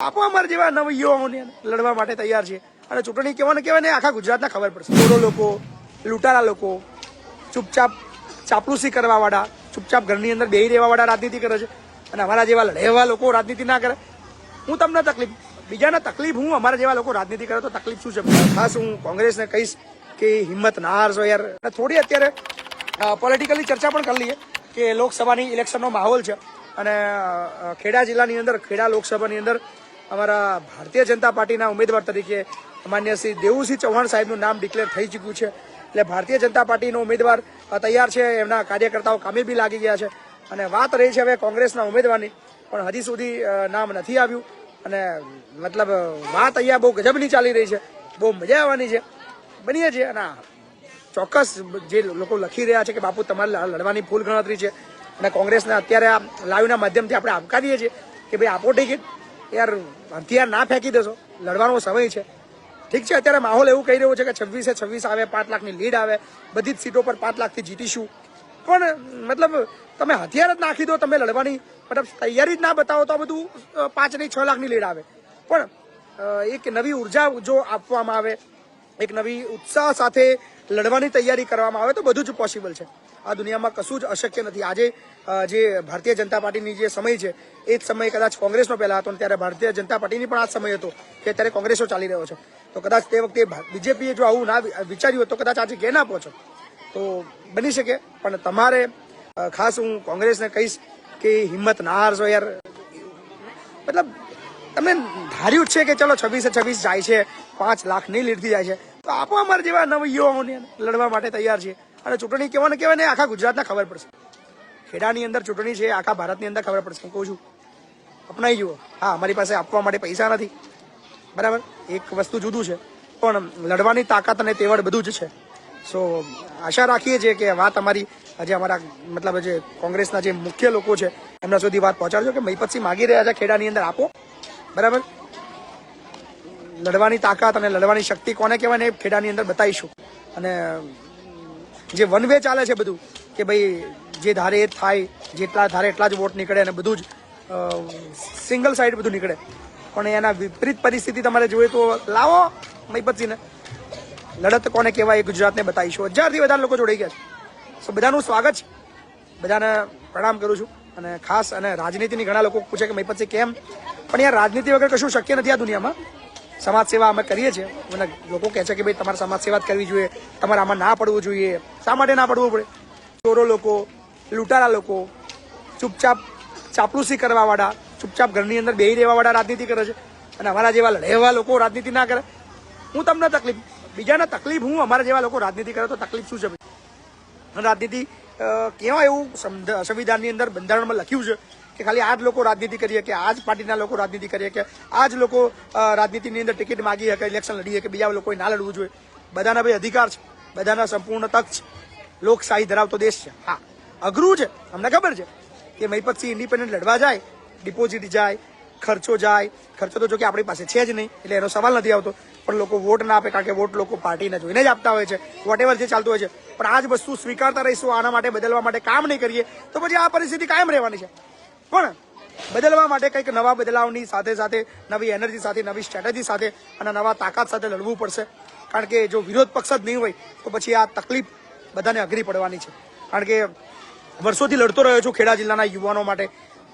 આપો અમારા જેવા નવ યુવાઓને લડવા માટે તૈયાર છે. અને ચૂંટણી કહેવાને કહેવાય આખા ગુજરાતના ખબર પડશે. ચોરો લોકો લૂંટારા લોકો, ચૂપચાપ ચાપલુસી કરવા વાળા ચૂપચાપ ઘરની અંદર બેહી રહેવા વાળા રાજનીતિ કરે છે. અને અમારા જેવા લડેવા લોકો રાજનીતિ ના કરે. હું તમને તકલીફ, બીજાને તકલીફ હું અમારા જેવા લોકો રાજનીતિ કરે તો તકલીફ શું છે? ખાસ હું કોંગ્રેસને કહીશ કે હિંમત ના હારશો યાર. થોડી અત્યારે પોલિટિકલી ચર્ચા પણ કરી લઈએ કે લોકસભાની ઇલેક્શનનો માહોલ છે. અને ખેડા જિલ્લાની અંદર, ખેડા લોકસભાની અંદર અમારા ભારતીય જનતા પાર્ટીના ઉમેદવાર તરીકે માન્ય શ્રી દેવુસિંહ ચૌહાણ સાહેબનું નામ ડિક્લેર થઈ ચૂક્યું છે. એટલે ભારતીય જનતા પાર્ટીનો ઉમેદવાર તૈયાર છે, એમના કાર્યકર્તાઓ કામે બી લાગી ગયા છે. અને વાત રહી છે હવે કોંગ્રેસના ઉમેદવારની, પણ હજી સુધી નામ નથી આવ્યું. અને મતલબ, વાત અહીંયા બહુ ગજબની ચાલી રહી છે. બહુ મજા આવવાની છે. બનીએ છીએ. અને ચોક્કસ જે લોકો લખી રહ્યા છે કે બાપુ તમારે લડવાની ફૂલ ગણતરી છે. અને કોંગ્રેસને અત્યારે આ લાઈવના માધ્યમથી આપણે આવકારીએ છીએ કે ભાઈ આપો ટિકિટ યાર હથિયાર ના ફેંકી દેશો. લડવાનો સમય છે. ઠીક છે, અત્યારે માહોલ એવું કહી રહ્યો છે કે છવ્વીસે છવ્વીસ આવે, પાંચ લાખની લીડ આવે, બધી જ સીટો પર પાંચ લાખથી જીતીશું. પણ, મતલબ, તમે હથિયાર જ નાખી દો, તમે લડવાની મતલબ તૈયારી જ ના બતાવો તો બધું પાંચ નહીં, છ લાખની લીડ આવે. પણ એક નવી ઊર્જા જો આપવામાં આવે એક નવી ઉત્સાહ સાથે લડવાની તૈયારી કરવામાં આવે તો બધું જ પોસિબલ છે. આ દુનિયામાં કશું જ અશક્ય નથી. આજે જે ભારતીય જનતા પાર્ટીની જે સમય છે, એ જ સમય કદાચ કોંગ્રેસનો પહેલા હતો ત્યારે ભારતીય જનતા પાર્ટીની પણ આ સમય હતો કે અત્યારે કોંગ્રેસો ચાલી રહ્યો છે. તો કદાચ તે વખતે બીજેપીએ જો આવું ના વિચાર્યું તો કદાચ આજે ઘેર ના પહોંચો તો બની શકે, પણ તમારે ખાસ હું કોંગ્રેસને કહીશ કે હિંમત ના હારશો યાર. મતલબ તમે ધાર્યું છે કે ચલો છવ્વીસે છવ્વીસ જાય છે પાંચ લાખની લીડથી જાય છે. તો આપો અમારા જેવા નવ યુવાઓને લડવા માટે તૈયાર છે. અને ચૂંટણી કેવાને કહેવાય ને આખા ગુજરાતના ખબર પડશે. ખેડાની અંદર ચૂંટણી છે, આખા ભારતની અંદર ખબર પડશે. હું કહું છું અપનાવી જુઓ. હા, અમારી પાસે આપવા માટે પૈસા નથી. બરાબર? એક વસ્તુ જુદું છે. પણ લડવાની તાકાત અને તેવડ બધું જ છે. સો આશા રાખીએ છીએ કે વાત અમારી આજે અમારા, મતલબ જે કોંગ્રેસના જે મુખ્ય લોકો છે, એમના સુધી વાત પહોંચાડજો કે મહીપતસિંહ માગી રહ્યા છે ખેડાની અંદર આપો. બરાબર? લડવાની તાકાત અને લડવાની શક્તિ કોને કહેવાય ને એ ખેડાની અંદર બતાવીશું. અને જે વન વે ચાલે છે બધું, કે ભાઈ જે ધારે એ થાય, જેટલા ધારે એટલા જ વોટ નીકળે અને બધું જ સિંગલ સાઈડ બધું નીકળે. પણ એના વિપરીત પરિસ્થિતિ તમારે જોઈએ તો લાવો મહીપતસિંહને લડત કોને કહેવાય એ ગુજરાતને બતાવીશું. હજારથી વધારે લોકો જોડાઈ ગયા છે. સો બધાનું સ્વાગત છે. બધાને પ્રણામ કરું છું. અને ખાસ અને રાજનીતિની ઘણા લોકો પૂછે કે મહીપતસિંહ કેમ? પણ યાર રાજનીતિ વગર કશું શક્ય નથી આ દુનિયામાં. સમાજ સેવા અમે કરીએ છીએ. મને લોકો કહે છે કે ભાઈ તમારે સમાજ સેવા કરવી જોઈએ. તમારે આમાં ના પડવું જોઈએ. શા માટે ના પડવું પડે? ચોરો લોકો લૂંટારા લોકો, ચૂપચાપ ચાપલુસી કરવાવાળા, ચૂપચાપ ઘરની અંદર બેહી રહેવાવાળા રાજનીતિ કરે છે. અને અમારા જેવા લડેવા લોકો રાજનીતિ ના કરે. હું તમને તકલીફ, બીજાને તકલીફ હું અમારા જેવા લોકો રાજનીતિ કરે તો તકલીફ શું છે રાજનીતિ કેવા એવું સંવિધ- સંવિધાનની અંદર બંધારણમાં લખ્યું છે? કે ખાલી આ જ લોકો રાજનીતિ કરીએ કે આ જ પાર્ટીના લોકો રાજનીતિ કરીએ કે આ જ લોકો રાજનીતિની અંદર ટિકિટ માગી શકે, ઇલેક્શન લડીએ કે બીજા લોકોએ ના લડવું જોઈએ. બધાના ભાઈ અધિકાર છે, બધાના સંપૂર્ણ તક છે. લોકશાહી ધરાવતો દેશ છે. હા. અઘરું છે. અમને ખબર છે કે મહીપતસિંહ ઇન્ડિપેન્ડન્ટ લડવા જાય, ડિપોઝિટ જાય, ખર્ચો જાય. ખર્ચો તો જો કે આપણી પાસે છે જ નહીં, એટલે એનો સવાલ નથી આવતો. પણ લોકો વોટ ના આપે કારણ કે વોટ લોકો પાર્ટીને જોઈને જ આપતા હોય છે. વોટ જે ચાલતું હોય છે. પણ આ જ વસ્તુ સ્વીકારતા રહીશું, આના માટે બદલવા માટે કામ નહીં કરીએ, તો પછી આ પરિસ્થિતિ કાયમ રહેવાની છે. પણ બદલવા માટે કંઈક નવા બદલાવની સાથે સાથે, નવી એનર્જી સાથે, નવી સ્ટ્રેટેજી સાથે અને નવા તાકાત સાથે લડવું પડશે. કારણ કે જો વિરોધ પક્ષ જ નહીં હોય, તો પછી આ તકલીફ બધાને અઘરી પડવાની છે. કારણ કે વર્ષોથી લડતો રહ્યો છું ખેડા જિલ્લાના યુવાનો માટે,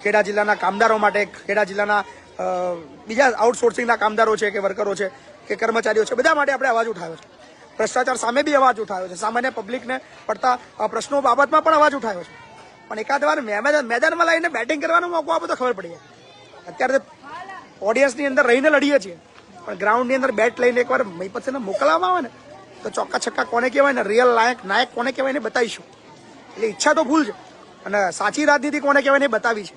ખેડા જિલ્લાના કામદારો માટે, ખેડા જિલ્લાના બીજા આઉટસોર્સિંગના કામદારો છે કે વર્કરો છે કે કર્મચારીઓ છે, બધા માટે આપણે અવાજ ઉઠાવ્યો છે. ભ્રષ્ટાચાર સામે બી અવાજ ઉઠાવ્યો છે. સામાન્ય પબ્લિકને પડતા પ્રશ્નો બાબતમાં પણ અવાજ ઉઠાવ્યો છે. પણ એકાદ વાર મેદાન મેદાનમાં લઈને બેટિંગ કરવાનો મોકો આપો તો ખબર પડી જાય. અત્યારે ઓડિયન્સની અંદર રહીને લડીએ છીએ. પણ ગ્રાઉન્ડની અંદર બેટ લઈને એકવાર મહીપતસિંહને મોકલવામાં આવે ને, તો ચોક્કા છક્કા કોને કહેવાય ને રિયલ નાયક નાયક કોને કહેવાય ને બતાવીશું. એટલે ઈચ્છા તો ભૂલ છે. અને સાચી રાજનીતિ કોને કહેવાય ને બતાવી છે.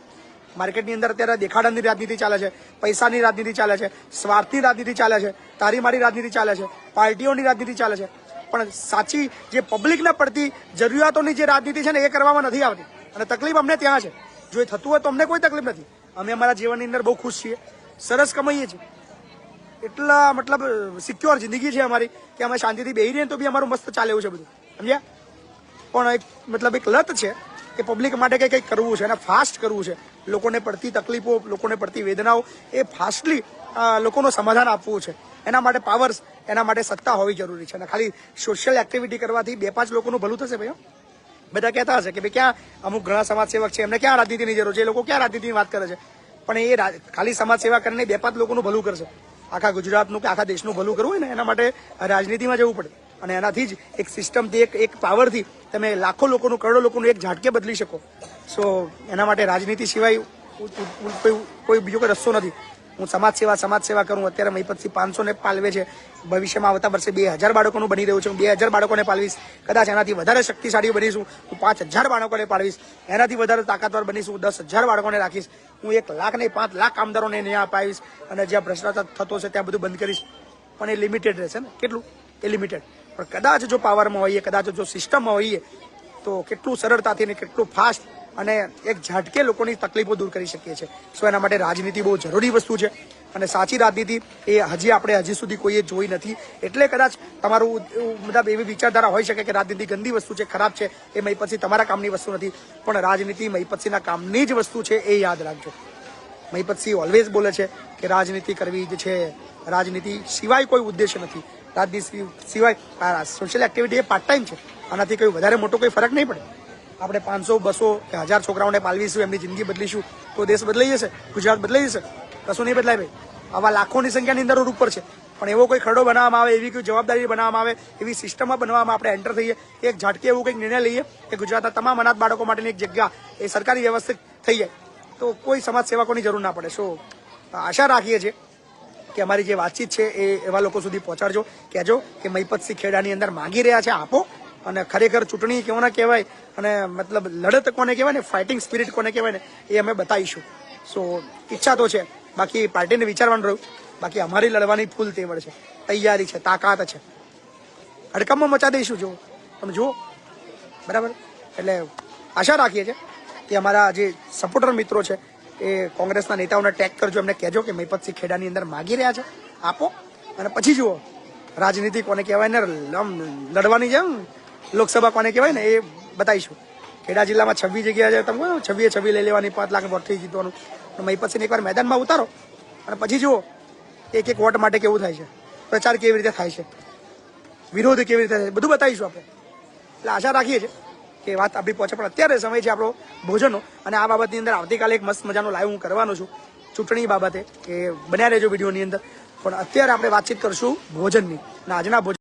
માર્કેટની અંદર અત્યારે દેખાડાની રાજનીતિ ચાલે છે, પૈસાની રાજનીતિ ચાલે છે, સ્વાર્થની રાજનીતિ ચાલે છે તારી મારી રાજનીતિ ચાલે છે, પાર્ટીઓની રાજનીતિ ચાલે છે. પણ સાચી જે પબ્લિકને પડતી જરૂરિયાતોની જે રાજનીતિ છે ને એ કરવામાં નથી આવતી. અને તકલીફ અમને ત્યાં છે. જો એ થતું હોય તો અમને કોઈ તકલીફ નથી. અમે અમારા જીવનની અંદર બહુ ખુશ છીએ. સરસ કમાઈએ છીએ. એટલા મતલબ સિક્યોર જિંદગી છે અમારી કે અમે શાંતિથી બેહી રહીએ તો બી અમારું મસ્ત ચાલે છે બધું. સમજ્યા? પણ એક મતલબ એક લત છે કે પબ્લિક માટે કંઈ કંઈક કરવું છે અને ફાસ્ટ કરવું છે. લોકોને પડતી તકલીફો, લોકોને પડતી વેદનાઓ, એ ફાસ્ટલી લોકોનું સમાધાન આપવું છે. એના માટે પાવર્સ એના માટે સત્તા હોવી જરૂરી છે. અને ખાલી સોશિયલ એક્ટિવિટી કરવાથી બે પાંચ લોકોનું ભલું થશે ભાઈ હો. બધા કહેતા હશે કે ભાઈ ક્યાં અમુક ઘણા સમાજ સેવક છે, એમને ક્યાં રાજનીતિની જરૂર છે? એ લોકો ક્યાં રાજનીતિની વાત કરે છે? પણ એ ખાલી સમાજ સેવા કરીને બે પાંચ લોકોનું ભલું કરશે. આખા ગુજરાતનું કે આખા દેશનું ભલું કરવું હોય ને, એના માટે રાજનીતિમાં જવું પડે. અને એનાથી જ એક સિસ્ટમથી એક એક પાવરથી તમે લાખો લોકોનું, કરોડો લોકોનું એક ઝાટકે બદલી શકો. સો એના માટે રાજનીતિ સિવાય કોઈ બીજો કોઈ રસ્તો નથી. હું સમાજ સેવા સમાજ સેવા કરું. અત્યારે મહીપતસિંહ પાંચસો ને પાલવે છે. ભવિષ્યમાં આવતા વર્ષે બે હજાર બાળકોનું બની રહ્યું છે. હું બે હજાર બાળકોને પાલવીશ. કદાચ એનાથી વધારે શક્તિશાળી બનીશું. હું પાંચ હજાર બાળકોને પાલવીશ. એનાથી વધારે તાકાતવાર બનીશું. દસ હજાર બાળકોને રાખીશ. હું એક લાખ નહીં, પાંચ લાખ કામદારોને ન્યાય અપાવીશ. અને જ્યાં ભ્રષ્ટાચાર થતો છે ત્યાં બધું બંધ કરીશ. પણ એ લિમિટેડ રહેશે ને? કેટલું? એ લિમિટેડ પણ કદાચ જો પાવરમાં હોઈએ, કદાચ જો સિસ્ટમમાં હોઈએ, તો કેટલું સરળતાથી ને કેટલું ફાસ્ટ અને એક ઝાટકે લોકોની તકલીફો દૂર કરી શકીએ છીએ. સો એના માટે રાજનીતિ બહુ જરૂરી વસ્તુ છે. અને સાચી રાજનીતિ એ હજી આપણે હજી સુધી કોઈએ જોઈ નથી. એટલે કદાચ તમારું મતલબ એવી વિચારધારા હોઈ શકે કે રાજનીતિ ગંદી વસ્તુ છે, ખરાબ છે, એ મહીપતસિંહ તમારા કામની વસ્તુ નથી. પણ રાજનીતિ મહીપતસિંહના કામની જ વસ્તુ છે એ યાદ રાખજો. મહીપતસિંહ ઓલવેઝ બોલે છે કે રાજનીતિ કરવી જ છે. રાજનીતિ સિવાય કોઈ ઉદ્દેશ્ય નથી. રાજનીતિ સિવાય સોશિયલ એક્ટિવિટી એ પાર્ટ ટાઈમ છે. આનાથી કોઈ વધારે મોટો કોઈ ફરક નહીં પડે. આપણે પાંચસો, બસો કે હજાર છોકરાઓને પાલવીશું, એમની જિંદગી બદલીશું, તો દેશ બદલાઈ જશે, ગુજરાત બદલાઈ જશે. કશું નહીં બદલાય ભાઈ. આવા લાખોની સંખ્યાની અંદર રોડ ઉપર છે. પણ એવો કોઈ ખરડો બનાવવામાં આવે, એવી કોઈ જવાબદારી બનાવવામાં આવે, એવી સિસ્ટમમાં બનાવવામાં આપણે એન્ટર થઈએ, એક ઝાટકે એવું કંઈક નિર્ણય લઈએ કે ગુજરાતના તમામ અનાથ બાળકો માટેની એક જગ્યા એ સરકારી વ્યવસ્થિત થઈ જાય. તો કોઈ સમાજ સેવકોની જરૂર ના પડે. સો, આશા રાખીએ છીએ કે અમારી જે વાતચીત છે એ એવા લોકો સુધી પહોંચાડજો. કહેજો કે મહીપતસિંહ ખેડાની અંદર માગી રહ્યા છે. આપો. અને ખરેખર ચૂંટણી કોને કહેવાય અને મતલબ લડત કોને કહેવાય ને ફાઇટિંગ સ્પિરિટ કોને કહેવાય ને, એ અમે બતાવીશું. સો ઈચ્છા તો છે. બાકી પાર્ટીને વિચારવાનું રહ્યું. બાકી અમારી લડવાની ફૂલ તેવડ છે. તૈયારી છે, તાકાત છે. હડકમમાં મચા દઈશું જો તમે જુઓ. બરાબર? એટલે આશા રાખીએ છીએ કે અમારા જે સપોર્ટર મિત્રો છે, એ કોંગ્રેસના નેતાઓને ટેગ કરજો, એમને કહેજો કે મહીપતસિંહ ખેડાની અંદર માગી રહ્યા છે. આપો. અને પછી જુઓ. રાજનીતિ કોને કહેવાય ને લડવાની જેમ લોકસભા કોને કહેવાય ને એ બતાવીશું. ખેડા જિલ્લામાં છવ્વીસ જગ્યા છે. તમે છવ્વીએ છવ્વી લઈ લેવાની, પાંચ લાખ વોટથી જીતવાનું. મહીપતસિંહ એકવાર મેદાનમાં ઉતારો અને પછી જુઓ, એક એક વોટ માટે કેવું થાય છે. પ્રચાર કેવી રીતે થાય છે? વિરોધ કેવી રીતે થાય છે? બધું બતાવીશું આપણે. એટલે આશા રાખીએ છીએ કે વાત આપણી પહોંચે. પણ અત્યારે સમય છે આપણો ભોજનનો. અને આ બાબતની અંદર આવતીકાલે એક મસ્ત મજાનો લાઈવ હું કરવાનો છું. ચૂંટણી બાબતે કે બન્યા રહેજો વિડીયોની અંદર. પણ અત્યારે આપણે વાતચીત કરશું ભોજનની. અને આજના ભોજન